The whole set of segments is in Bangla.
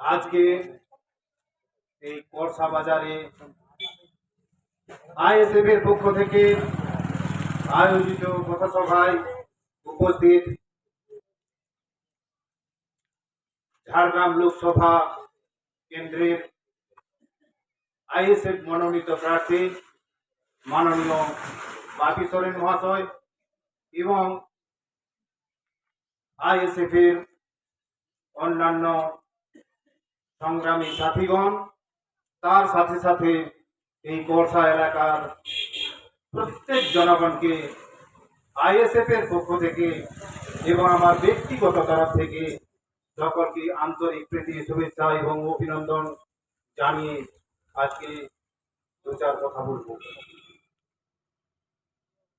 আজকে এই করসা বাজারে আইএসএফ এর পক্ষ থেকে আয়োজিত পথসভায় উপস্থিত ঝাড়গ্রাম লোকসভা কেন্দ্রের আইএসএফ মনোনীত প্রার্থী মাননীয় বাপি সোরেন মহাশয় এবং আইএসএফ এর অন্যান্য সংগ্রামী সাথীগণ, তার সাথে সাথে এই বর্ষা এলাকার প্রত্যেক জনগণকে আইএসএফ এর পক্ষ থেকে এবং আমার ব্যক্তিগত তরফ থেকে সকলকে আন্তরিক প্রীতি, শুভেচ্ছা এবং অভিনন্দন জানিয়ে আজকে দু চার কথা বলব।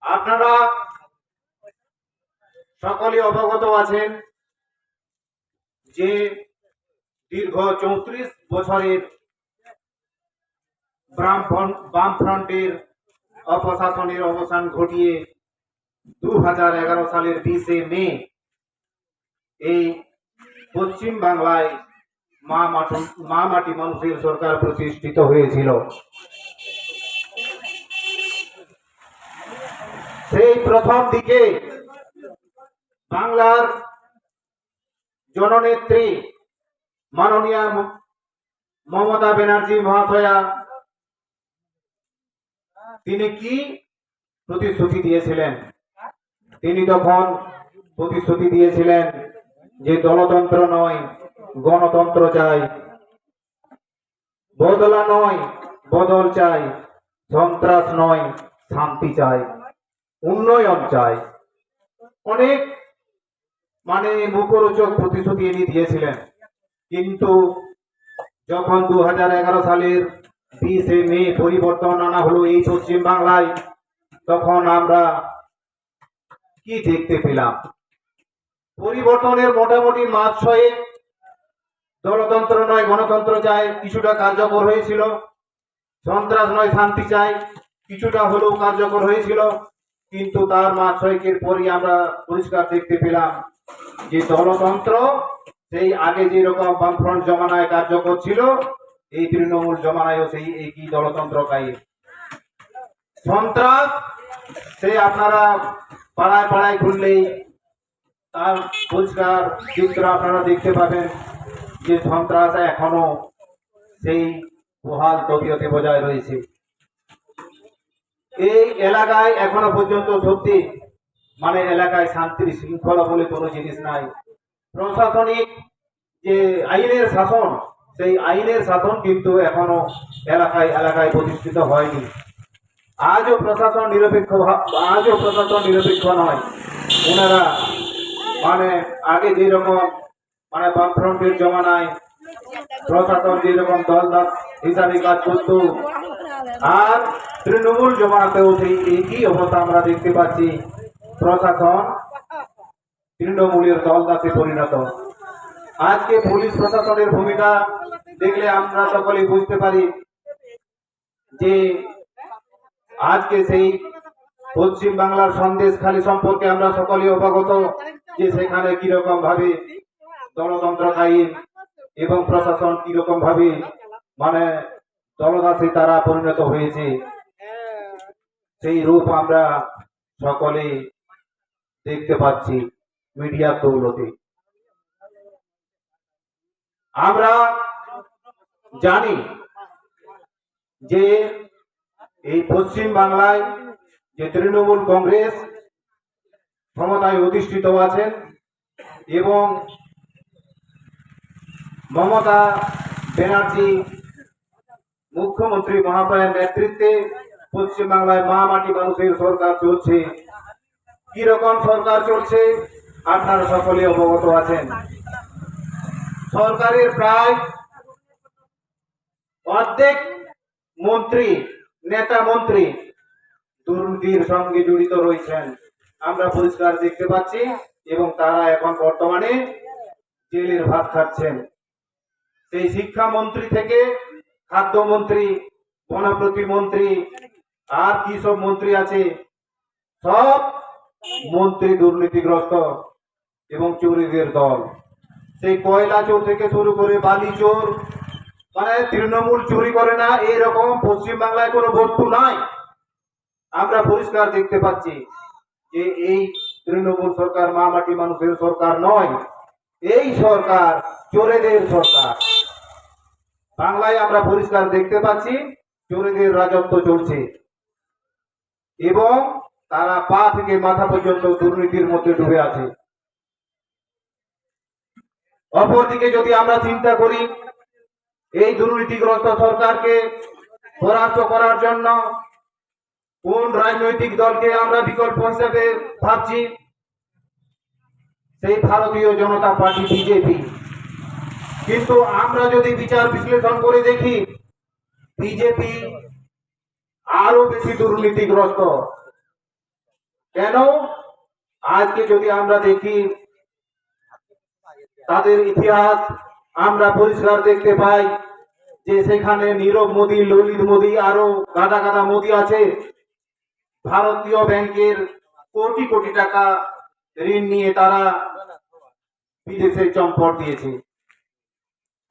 আপনারা সকলে অবগত আছেন যে দীর্ঘ চৌত্রিশ বছরের বামফ্রন্ট বামফ্রন্টের অপশাসনের অবসান ঘটিয়ে দু হাজার এগারো সালের বিশে মে এই পশ্চিম বাংলায় মা মাটি মা মাটি মানুষের সরকার প্রতিষ্ঠিত হয়েছিল। সেই প্রথম দিকে বাংলার জননেত্রী মাননীয়া মমতা ব্যানার্জি মহাশয়া, তিনি কি প্রতিশ্রুতি দিয়েছিলেন? তিনি তখন প্রতিশ্রুতি দিয়েছিলেন যে দলতন্ত্র নয়, গণতন্ত্র চাই। বদলা নয়, বদল চাই। সন্ত্রাস নয়, শান্তি চাই। উন্নয়ন চাই। অনেক মানে মুখরোচক প্রতিশ্রুতি ইনি দিয়েছিলেন। কিন্তু যখন দু হাজার এগারো সালের বিশে মে পরিবর্তন আনা হলো এই পশ্চিম বাংলায়, তখন আমরা কি দেখতে পেলাম? পরিবর্তনের মোটামুটি মাস ছয়ে দলতন্ত্র নয়, গণতন্ত্র চায় কিছুটা কার্যকর হয়েছিল। সন্ত্রাস নয়, শান্তি চাই কিছুটা হলেও কার্যকর হয়েছিল। কিন্তু তার মাস ছয়েকের পরই আমরা পরিষ্কার দেখতে পেলাম যে দলতন্ত্র সেই আগে যেরকম বামফ্রন্ট জমানায় কার্যকর ছিল, এই তৃণমূল জমানায়ও সেই একই দলতন্ত্র কায়ে সন্ত্রাস, সে আপনারা পাড়ায় পাড়ায় ঘুরলেই তার পরিষ্কার চিত্র আপনারা দেখতে পাবেন যে সন্ত্রাস এখনও সেই বহাল তবিয়তে বজায় রয়েছে। এই এলাকায় এখনও পর্যন্ত সত্যি মানে এলাকায় শান্তির শৃঙ্খলা বলে কোনো জিনিস নাই। প্রশাসনিক যে আইনের শাসন, সেই আইনের শাসন কিন্তু এখনও এলাকায় এলাকায় প্রতিষ্ঠিত হয়নি। আজও প্রশাসন নিরপেক্ষ আজও প্রশাসন নিরপেক্ষ নয়। ওনারা মানে আগে যেরকম মানে বামফ্রন্টের জমানায় প্রশাসন যেরকম দল দাস হিসাবে কাজ করত, আর তৃণমূল জমানাতেও সেই একই অবস্থা আমরা দেখতে পাচ্ছি। প্রশাসন তৃণমূলের দল দাসে পরিণত। আজকে পুলিশ প্রশাসনের ভূমিকা দেখলে আমরা সকলেই বুঝতে পারি যে আজকে সেই পশ্চিম বাংলার সন্দেশ খালি সম্পর্কে আমরা সকলে অবগত যে সেখানে কীরকম ভাবে কায়েম এবং প্রশাসন কীরকম ভাবে মানে দলদাসে তারা পরিণত হয়েছে। সেই রূপ আমরা সকলে দেখতে পাচ্ছি। মিডিয়ার দৌলতে। আমরা জানি যে এই পশ্চিম বাংলায় যে তৃণমূল কংগ্রেস ক্ষমতায় অধিষ্ঠিত আছেন এবং মমতা ব্যানার্জি, মুখ্যমন্ত্রী মহাশয়ের নেতৃত্বে পশ্চিমবাংলায় মা মাটি মানুষের সরকার চলছে। কি রকম সরকার চলছে? আপনারা সকলে অবগত আছেন। সরকারের প্রায় অর্ধেক মন্ত্রী, নেতা মন্ত্রী দুর্নীতির সঙ্গে জড়িত রয়েছেন। আমরা পরিষ্কার দেখতে পাচ্ছি এবং তারা এখন বর্তমানে জেলের ভাত খাচ্ছেন। সেই শিক্ষামন্ত্রী থেকে খাদ্যমন্ত্রী বন প্রতিমন্ত্রী আর কি সব মন্ত্রী আছে, সব মন্ত্রী দুর্নীতিগ্রস্ত। এবং চুরিদের দল। সেই কয়লা চোর থেকে শুরু করে বালি চোর মানে তৃণমূল চুরি করে না, এইরকম পশ্চিমবাংলায় কোনো বস্তু নাই। আমরা পরিষ্কার দেখতে পাচ্ছি যে এই তৃণমূল সরকার মা মাটি মানুষের সরকার নয়, এই সরকার চোরেদের সরকার। বাংলায় আমরা পরিষ্কার দেখতে পাচ্ছি চোরেদের রাজত্ব চলছে। এবং তারা পা থেকে মাথা পর্যন্ত দুর্নীতির মধ্যে ডুবে আছে। অপরদিকে যদি আমরা চিন্তা করি, এই দুর্নীতিগ্রস্ত সরকারকে পরাস্ত করার জন্য কোন রাজনৈতিক দলকে আমরা বিকল্প হিসেবে ভাবছি? সেই ভারতীয় জনতা পার্টি বিজেপি। কিন্তু আমরা যদি বিচার বিশ্লেষণ করে দেখি, বিজেপি আরও বেশি দুর্নীতিগ্রস্ত। কেন? আজকে যদি আমরা দেখি তাদের ইতিহাস আমরা পরিষ্কার দেখতে পাই যে সেখানে নীরব মোদী, ললিত মোদী আরও গাদা গাদা মোদী আছে। ভারতীয় ব্যাংকের কোটি কোটি টাকা ঋণ নিয়ে তারা বিদেশে চম্পট দিয়েছে।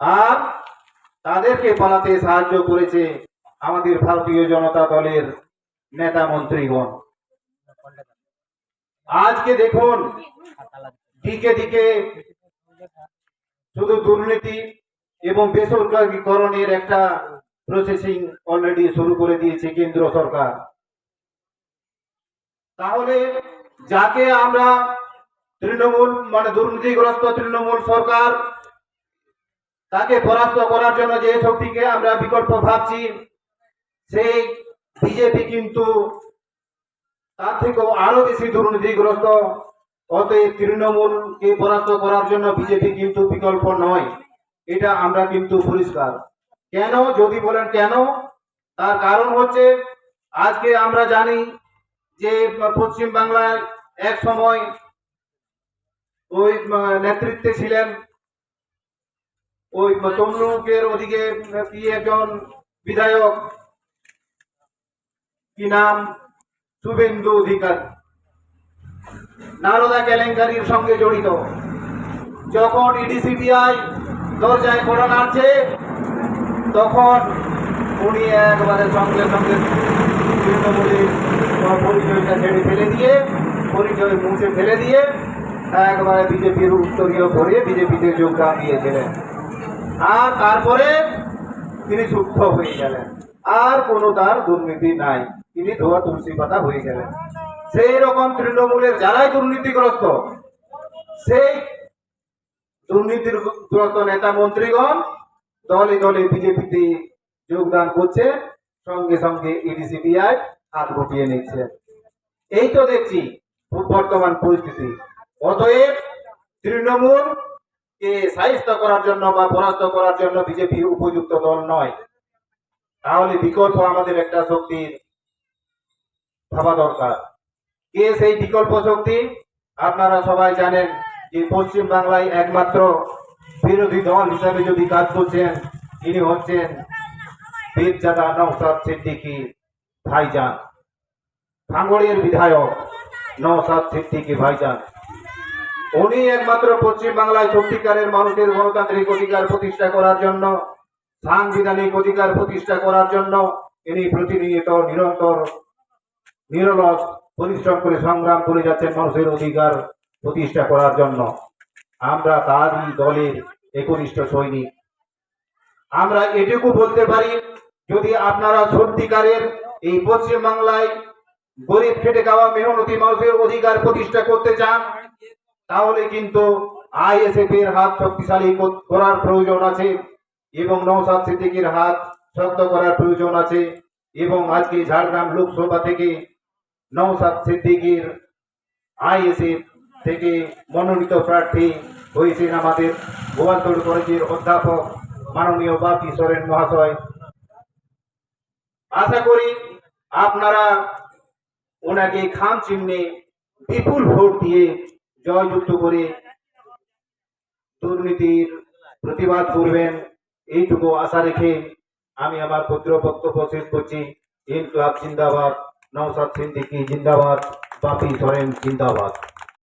আর তাদেরকে পালাতে সাহায্য করেছে আমাদের ভারতীয় জনতা দলের নেতা মন্ত্রীগণ। আজকে দেখুন, দিকে দিকে শুধু দুর্নীতি এবং বেসরকারীকরণের একটা প্রসেসিং অলরেডি শুরু করে দিয়েছে কেন্দ্র সরকার। তাহলে যাকে আমরা তৃণমূল মানে দুর্নীতিগ্রস্ত তৃণমূল সরকার, তাকে পরাস্ত করার জন্য যে শক্তিকে আমরা বিকল্প ভাবছি, সেই বিজেপি কিন্তু তার থেকেও আরও বেশি দুর্নীতিগ্রস্ত অতএব তৃণমূলকে পরাস্ত করার জন্য বিজেপি কিন্তু বিকল্প নয়। এটা আমরা কিন্তু পরিষ্কার। কেন? যদি বলেন কেন? তার কারণ হচ্ছে, আজকে আমরা জানি যে পশ্চিম বাংলায় এক সময় ওই নেতৃত্বে ছিলেন ওই তমলুকের ওদিকে কি একজন বিধায়ক, কি নাম? শুভেন্দু অধিকারী। নারদা কেলেঙ্কারির সঙ্গে জড়িত। যখন ইডি সিবিআই দরজায় কড়া নাড়ছে, তখন উনি একবারে সঙ্গে সঙ্গে তৃণমূলের পরিচয়টা ছেড়ে ফেলে দিয়ে, পরিচয় মুছে ফেলে দিয়ে একবারে বিজেপির উত্তরীয় করে বিজেপিতে যোগদান দিয়েছিলেন। আর তারপরে তিনি সুস্থ হয়ে গেলেন। আর কোনো তার দুর্নীতি নাই। তিনি ধোয়া তুলসী পাতা হয়ে গেলেন। সেই রকম তৃণমূলের যারাই দুর্নীতিগ্রস্ত, সেই দুর্নীতিগ্রস্ত নেতা মন্ত্রীগণ দলে দলে বিজেপিতে যোগদান করছে, সঙ্গে সঙ্গে ইডি, সিবিআই হাত গুটিয়ে নিচ্ছে। এই তো দেখছি বর্তমান পরিস্থিতি। অতএব তৃণমূল কে সাহিত্য করার জন্য বা পরাস্ত করার জন্য বিজেপি উপযুক্ত দল নয়। তাহলে বিকল্প আমাদের একটা শক্তির ভাবা দরকার। কে সেই বিকল্প শক্তি? আপনারা সবাই জানেন যে পশ্চিম বাংলায় একমাত্র বিরোধী দল হিসাবে যদি কাজ করছেন, তিনি হচ্ছেন বীরজাদা নৌসাদ সিদ্দিকী ভাইজান। ভাঙড়ের বিধায়ক নৌসাদ সিদ্দিকী ভাইজান। উনি একমাত্র পশ্চিম বাংলায় সত্যিকারের মানুষের গণতান্ত্রিক অধিকার প্রতিষ্ঠা করার জন্য, সাংবিধানিক অধিকার প্রতিষ্ঠা করার জন্য, তিনি প্রতিনিয়ত নিরন্তর, নিরলস পরিশ্রম করে সংগ্রাম করে যাচ্ছেন মানুষের অধিকার প্রতিষ্ঠা করার জন্য। আমরা তারই দলের একনিষ্ঠ সৈনিক। আমরা এটুকু বলতে পারি, যদি আপনারা সত্যিকারের এই পশ্চিম বাংলায় গরিব খেটে খাওয়া মেহনতি মানুষের অধিকার প্রতিষ্ঠা করতে চান, তাহলে কিন্তু আইএসএফ এর হাত শক্তিশালী করার প্রয়োজন আছে এবং নৌসাদ সিদ্দিকের হাত শক্ত করার প্রয়োজন আছে এবং আজকে ঝাড়গ্রাম লোকসভা থেকে নৌসাদ সিদ্দিকির আইএসএফ থেকে মনোনীত প্রার্থী হয়েছেন আমাদের গোয়ালতোড় কলেজের অধ্যাপক মাননীয় বাপি সোরেন মহাশয়। আশা করি আপনারা ওনাকে খাম চিহ্নে বিপুল ভোট দিয়ে জয়যুক্ত করে দুর্নীতির প্রতিবাদ করবেন, এইটুকু আশা রেখে আমি আমার পত্র বক্তব্য শেষ করছি। ইনকলাব জিন্দাবাদ। নৌসাদ সিদ্দিকী জিন্দাবাদ বাপি সোরেন জিন্দাবাদ।